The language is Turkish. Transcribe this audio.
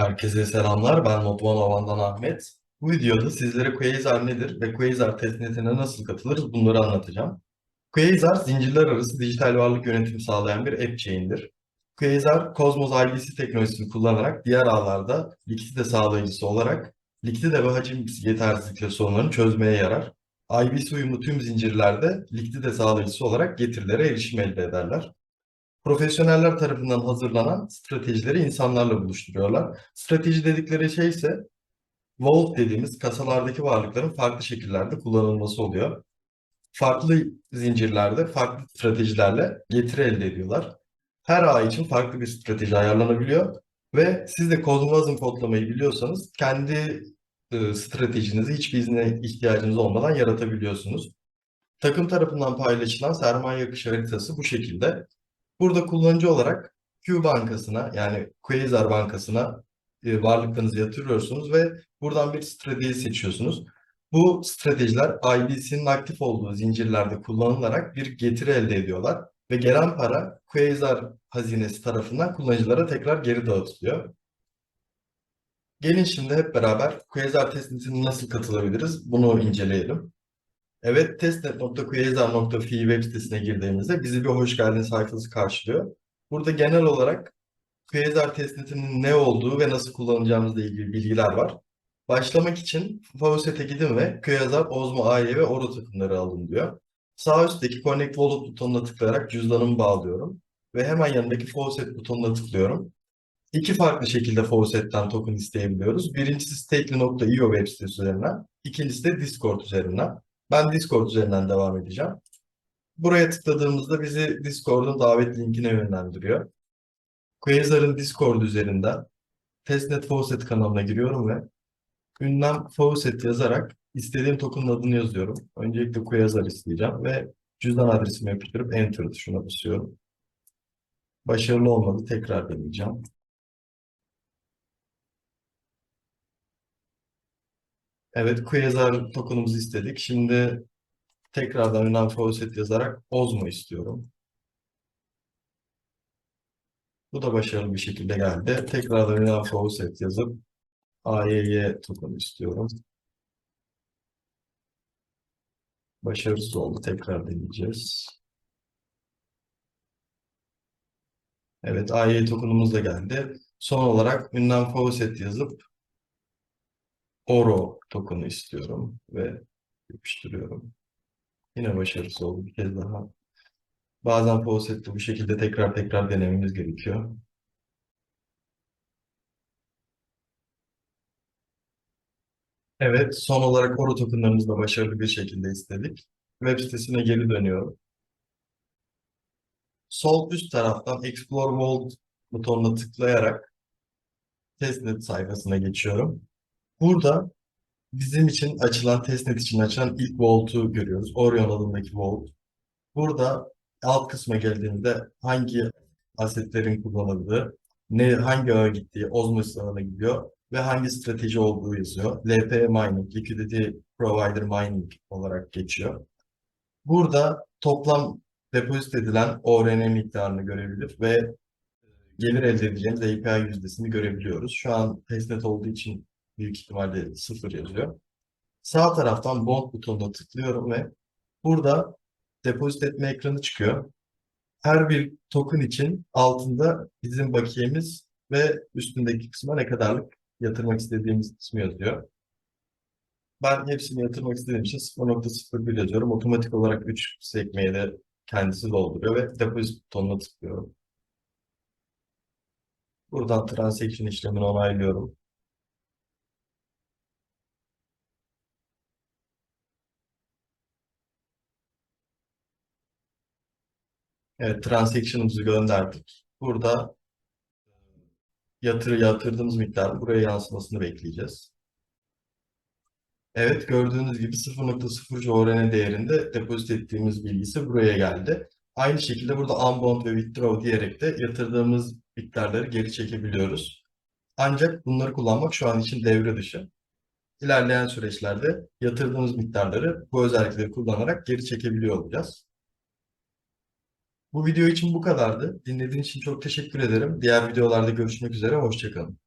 Herkese selamlar. Ben Notman Havan'dan Ahmet. Bu videoda sizlere Quasar nedir ve Quasar testnetine nasıl katılırız bunları anlatacağım. Quasar, zincirler arası dijital varlık yönetimi sağlayan bir app chain'dir. Quasar, Cosmos IBC teknolojisini kullanarak diğer ağlarda likidite sağlayıcısı olarak likidite ve hacim yetersizlikleri sorunlarını çözmeye yarar. IBC uyumlu tüm zincirlerde likidite sağlayıcısı olarak getirilere erişim elde ederler. Profesyoneller tarafından hazırlanan stratejileri insanlarla buluşturuyorlar. Strateji dedikleri şey ise vault dediğimiz kasalardaki varlıkların farklı şekillerde kullanılması oluyor. Farklı zincirlerde farklı stratejilerle getiri elde ediyorlar. Her ağ için farklı bir strateji ayarlanabiliyor ve siz de Cosmosm kodlamayı biliyorsanız kendi e, stratejinizi hiçbir izne ihtiyacınız olmadan yaratabiliyorsunuz. Takım tarafından paylaşılan sermaye akışı haritası bu şekilde. Burada kullanıcı olarak Q bankasına yani Quasar bankasına e, varlıklarınızı yatırıyorsunuz ve buradan bir strateji seçiyorsunuz. Bu stratejiler IBC'nin aktif olduğu zincirlerde kullanılarak bir getiri elde ediyorlar ve gelen para Quasar hazinesi tarafından kullanıcılara tekrar geri dağıtılıyor. Gelin şimdi hep beraber Quasar testnetine nasıl katılabiliriz bunu inceleyelim. Evet, testnet.quasar.fi web sitesine girdiğimizde bizi bir hoş geldin sayfası karşılıyor. Burada genel olarak Quasar testnetinin ne olduğu ve nasıl kullanacağımızla ilgili bilgiler var. Başlamak için Faucet'e gidin ve Quasar, Ozmo AY ve Oro takımları alın diyor. Sağ üstteki Connect Wallet butonuna tıklayarak cüzdanımı bağlıyorum ve hemen yanındaki Faucet butonuna tıklıyorum. İki farklı şekilde Faucet'ten token isteyebiliyoruz. Birincisi stakely.io web sitesi üzerinden, ikincisi de Discord üzerinden. Ben Discord üzerinden devam edeceğim. Buraya tıkladığımızda bizi Discord'un davet linkine yönlendiriyor. Quasar'ın Discord üzerinden Testnet Faucet kanalına giriyorum ve ünlem Faucet yazarak istediğim token'ın adını yazıyorum. Öncelikle Quasar isteyeceğim ve cüzdan adresimi yapıştırıp Enter tuşuna basıyorum. Başarılı olmadı. Tekrar deneyeceğim. Evet, Quasar token'ımızı istedik. Şimdi tekrardan ünlem Faucet yazarak Ozmo istiyorum. Bu da başarılı bir şekilde geldi. Tekrardan ünlem Faucet yazıp AYY token istiyorum. Başarısız oldu. Tekrar deneyeceğiz. Evet, AYY token'ımız da geldi. Son olarak ünlem Faucet yazıp Oro token'ı istiyorum ve yapıştırıyorum. Yine başarısız oldu bir kez daha. Bazen Faucet'te bu şekilde tekrar tekrar denememiz gerekiyor. Evet, son olarak Oro tokenlarımızı da başarılı bir şekilde istedik. Web sitesine geri dönüyorum. Sol üst taraftan Explore Vault butonuna tıklayarak testnet sayfasına geçiyorum. Burada bizim için açılan, testnet için açılan ilk vault'u görüyoruz. Orion adındaki vault. Burada alt kısma geldiğinde hangi asetlerin kullanıldığı, ne, hangi ağa gittiği, Osmosis ağına gidiyor ve hangi strateji olduğu yazıyor. LP Mining, Liquidity Provider Mining olarak geçiyor. Burada toplam depozit edilen ORN miktarını görebilir ve gelir elde edeceğimiz API yüzdesini görebiliyoruz. Şu an testnet olduğu için büyük ihtimalle sıfır yazıyor. Sağ taraftan bond butonuna tıklıyorum ve burada depozit etme ekranı çıkıyor. Her bir token için altında bizim bakiyemiz ve üstündeki kısma ne kadarlık yatırmak istediğimiz kısmı yazıyor. Ben hepsini yatırmak istediğim için 0.01 yazıyorum. Otomatik olarak 3 sekmeyi de kendisi dolduruyor ve depozit butonuna tıklıyorum. Buradan transaction işlemini onaylıyorum. Evet, transaction'ımızı gönderdik. Burada yatır yatırdığımız miktarın buraya yansımasını bekleyeceğiz. Evet, gördüğünüz gibi 0.0 ORN değerinde depozit ettiğimiz bilgisi buraya geldi. Aynı şekilde burada unbound ve withdraw diyerek de yatırdığımız miktarları geri çekebiliyoruz. Ancak bunları kullanmak şu an için devre dışı. İlerleyen süreçlerde yatırdığımız miktarları bu özellikleri kullanarak geri çekebiliyor olacağız. Bu video için bu kadardı. Dinlediğiniz için çok teşekkür ederim. Diğer videolarda görüşmek üzere. Hoşçakalın.